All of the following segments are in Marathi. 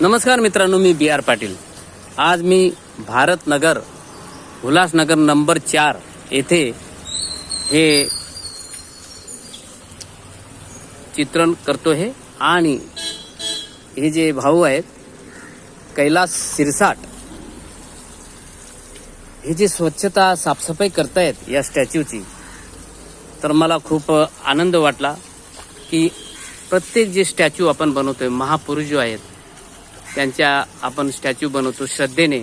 नमस्कार मित्रांनो मी बी आर पाटील. आज मी भारतनगर उल्हासनगर नंबर चार येथे हे चित्रण करतो हे आणि हे जे भाऊ आहेत कैलास सिरसाट हे जी स्वच्छता साफसफाई करतायत या स्टॅच्यूची तर मला खूप आनंद वाटला की प्रत्येक जे स्टॅच्यू आपण बनवतोय महापुरुष जो आहेत त्यांच्या आपण स्टॅच्यू बनवतो श्रद्धेने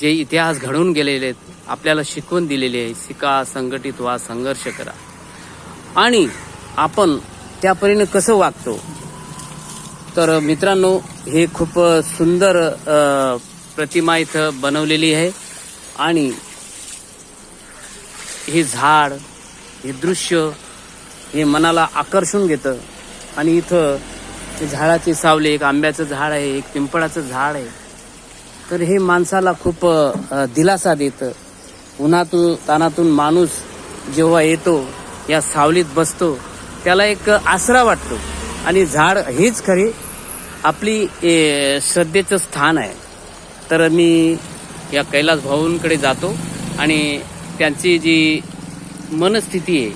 जे इतिहास घडवून गेलेले आहेत आपल्याला शिकवून दिलेले आहे. शिका संघटित व्हा संघर्ष करा. आणि आपण त्या परीने कसं वागतो? तर मित्रांनो हे खूप सुंदर प्रतिमा इथं बनवलेली आहे. आणि हे झाड हे दृश्य हे मनाला आकर्षून घेतं. आणि इथं ते झाडाची सावली एक आंब्याचं झाड आहे एक पिंपळाचं झाड आहे. तर हे माणसाला खूप दिलासा देतं. उन्हातून तानातून माणूस जेव्हा येतो या सावलीत बसतो त्याला एक आसरा वाटतो. आणि झाड हेच खरे आपली ए, श्रद्धेचं स्थान आहे. तर मी या कैलास भाऊंकडे जातो आणि त्यांची जी मनस्थिती आहे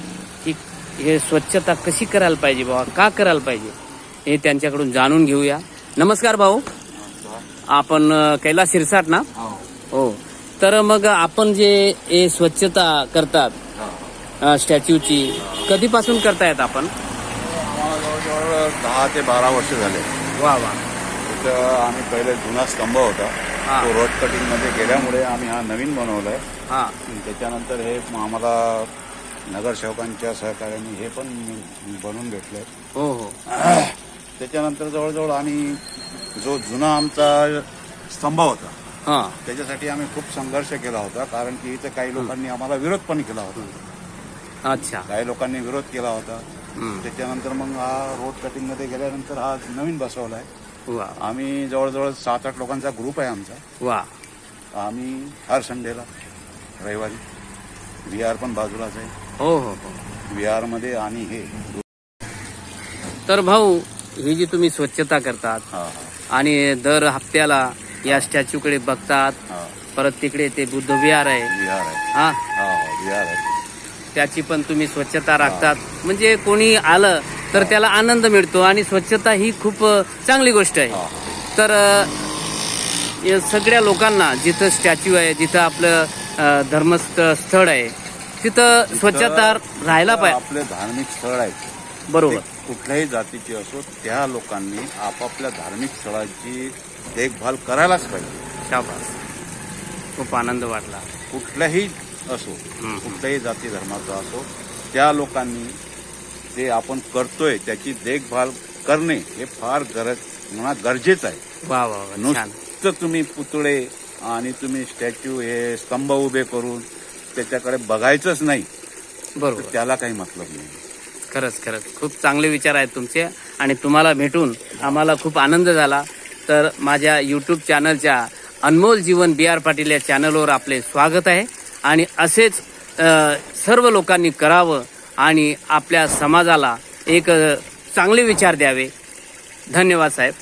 की हे स्वच्छता कशी करायला पाहिजे बाबा? का करायला पाहिजे? हे त्यांच्याकडून जाणून घेऊया. नमस्कार भाऊ. आपण कैलास शिरसाट ना? हो. तर मग आपण जे हे स्वच्छता करतात अ, स्टॅच्यूची कधीपासून करतायत आपण? जवळजवळ दहा ते बारा वर्ष झाले. वा वा. तिथं आम्ही पहिले जुना स्तंभ होता. हा. तो रोड कटिंगमध्ये गेल्यामुळे आम्ही हा नवीन बनवलाय. हा. त्याच्यानंतर हे आम्हाला नगरसेवकांच्या सहकार्याने हे पण बनवून भेटलंय. हो हो. त्याच्यानंतर जवळजवळ आम्ही जो जुना आमचा स्तंभ होता हा. त्याच्यासाठी आम्ही खूप संघर्ष केला होता कारण की इथं काही लोकांनी आम्हाला विरोध पण केला होता. अच्छा. काही लोकांनी विरोध केला होता. त्याच्यानंतर मग हा रोड कटिंगमध्ये गेल्यानंतर हा नवीन बसवलाय वा. आम्ही जवळजवळ सात आठ लोकांचा ग्रुप आहे आमचा. वा. आम्ही हर संडेला रविवारी विहार पण बाजूलाच आहे. हो हो हो. विहारमध्ये आणि हे. तर भाऊ ही जी तुम्ही स्वच्छता करतात हा आणि दर हप्त्याला या स्टॅच्यूकडे बघतात हा. परत तिकडे ते बुद्ध विहार आहे. विहार आहे. हा? हा हा विहार आहे. त्याची पण तुम्ही स्वच्छता राखतात. म्हणजे कोणी आलं तर त्याला आनंद मिळतो आणि स्वच्छता ही खूप अ, चांगली गोष्ट आहे. हा. तर अ, या सगळ्या लोकांना जिथं स्टॅच्यू आहे जिथं आपलं अ, धर्मस्थ स्थळ आहे तिथं स्वच्छता राहायला पाहिजे. आपले धार्मिक स्थळ आहेत बरोबर. कुठल्याही जातीचे असो त्या लोकांनी आपापल्या धार्मिक स्थळाची देखभाल करायलाच पाहिजे. शाबास. खूप आनंद वाटला. कुठल्याही असो. कुठल्याही जाती धर्माचा असो त्या लोकांनी ते आपण करतोय त्याची देखभाल करणे हे फार गरज म्हणा गरजेचं आहे. वा वा वा छान. नुसतं तुम्ही पुतळे आणि तुम्ही स्टॅच्यू हे स्तंभ उभे करून त्याच्याकडे बघायचंच नाही. तर बरोबर त्याला काही मतलब नाही. खरंच खरंच. खूप चांगले विचार आहेत तुमचे आणि तुम्हाला भेटून आम्हाला खूप आनंद झाला. तर माझ्या यूट्यूब चॅनलच्या अनमोल जीवन बी आर पाटील या चॅनलवर आपले स्वागत आहे. आणि असेच सर्व लोकांनी करावं आणि आपल्या समाजाला एक चांगले विचार द्यावे. धन्यवाद साहेब.